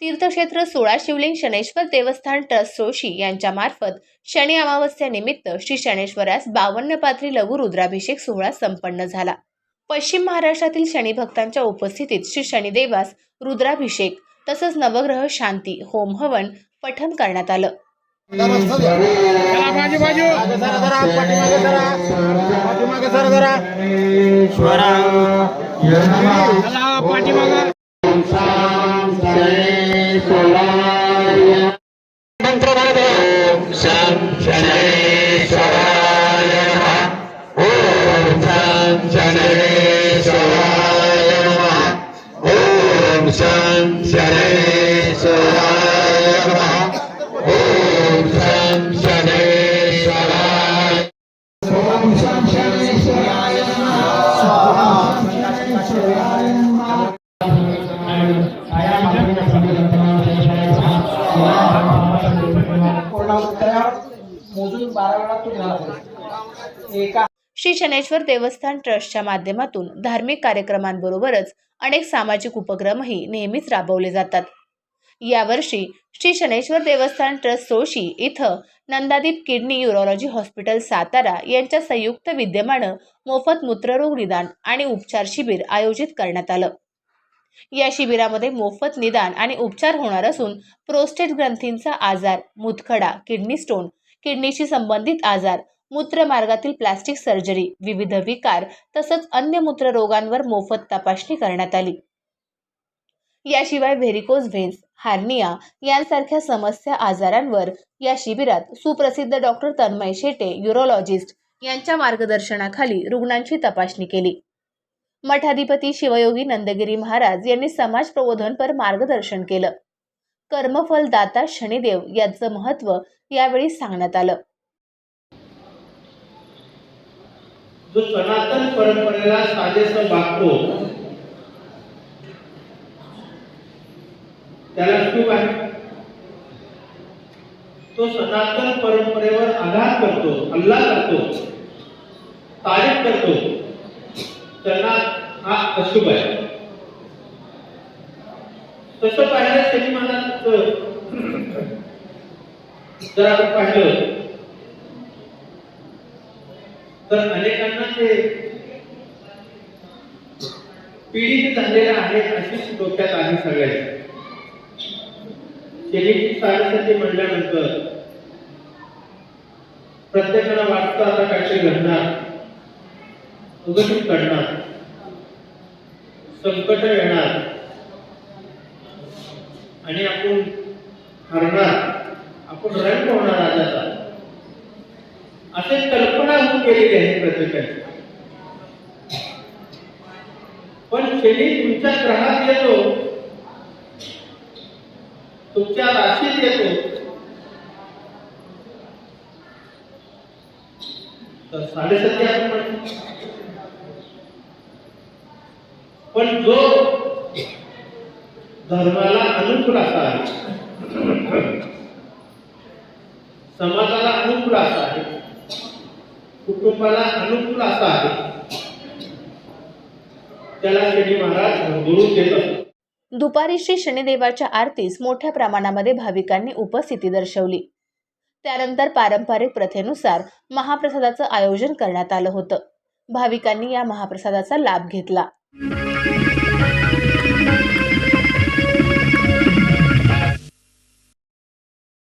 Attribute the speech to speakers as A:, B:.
A: तीर्थक्षेत्र सोळा शिवलिंग शनेश्वर देवस्थान ट्रस्ट सोशी यांच्या मार्फत शनी अमावस्येनिमित्त श्री शनेश्वरास बावन्न पात्री लघु रुद्राभिषेक सोहळा संपन्न झाला. पश्चिम महाराष्ट्रातील शनी भक्तांच्या उपस्थितीत श्री शनिदेवास रुद्राभिषेक तसंच नवग्रह शांती होम हवन पठण करण्यात आलं.
B: पाठीमागे. Ortam şeneri sorayıma Ortam şeneri sorayıma Ortam şeneri sorayıma
C: मोजून बारा वेळा तो घ्यायला पाहिजे एका
A: श्री शनेश्वर देवस्थान ट्रस्टच्या माध्यमातून धार्मिक कार्यक्रमांबरोबरच अनेक सामाजिक उपक्रमही नेहमीच राबवले जातात. यावर्षी श्री शनेश्वर देवस्थान ट्रस्ट सोशी इथं Nandadeep kidney urology hospital Satara यांच्या संयुक्त विद्यमानं मोफत मूत्ररोग निदान आणि उपचार शिबिर आयोजित करण्यात आलं. या शिबिरामध्ये मोफत निदान आणि उपचार होणार असून प्रोस्टेट ग्रंथींचा आजार मुतखडा किडनी स्टोन किडनीशी संबंधित आजार मूत्रमार्गातील प्लास्टिक सर्जरी विविध विकार तसंच अन्य मूत्ररोगांवर मोफत तपासणी करण्यात आली. याशिवाय व्हेरिकोज व्हेन्स हार्निया यांसारख्या समस्या आजारांवर या शिबिरात सुप्रसिद्ध डॉक्टर तन्मय शेटे युरोलॉजिस्ट यांच्या मार्गदर्शनाखाली रुग्णांची तपासणी केली. मठाधिपती शिवयोगी नंदगिरी महाराज यांनी समाज प्रबोधनपर मार्गदर्शन केलं. कर्मफलदाता शनिदेव याचं महत्त्व यावेळी सांगण्यात आलं.
D: जो सनातन परंपरेला साजेस वागतो त्याला सुख आहे. तो सनातन परंपरेवर आघात करतो हल्ला करतो तारीफ करतो. अशुभ आहे तसं पाहिलं शनी महाराज जर आपण पाहिलं तर अनेकांना ते पीडित झालेलं आहे अशीच डोक्यात आहे सगळ्यांच्या शनीची साडेसाती म्हणल्यानंतर प्रत्येकाला वाटतं आता काहीतरी घडणार उगतीच घडणार. संकट येणार आणि आपण हरणार आपण रंग होणार राजाचा असे कल्पना होऊन गेलेली आहे प्रत्येकाची पण शनी तुमच्या ग्रहात येतो तुमच्या राशीत येतो. तर साडेसती आपण म्हणतो. पण जो धर्माला अनुकूल असा आहे समाजाला अनुकूल असा आहे कुटुंबाला अनुकूल असा आहे त्याला शनी महाराज गुरु देत असतो.
A: दुपारी श्री शनिदेवाच्या आरतीस मोठ्या प्रमाणामध्ये भाविकांनी उपस्थिती दर्शवली. त्यानंतर पारंपरिक प्रथेनुसार महाप्रसादाचं आयोजन करण्यात आलं होतं. भाविकांनी या महाप्रसादाचा लाभ घेतला. なななななな!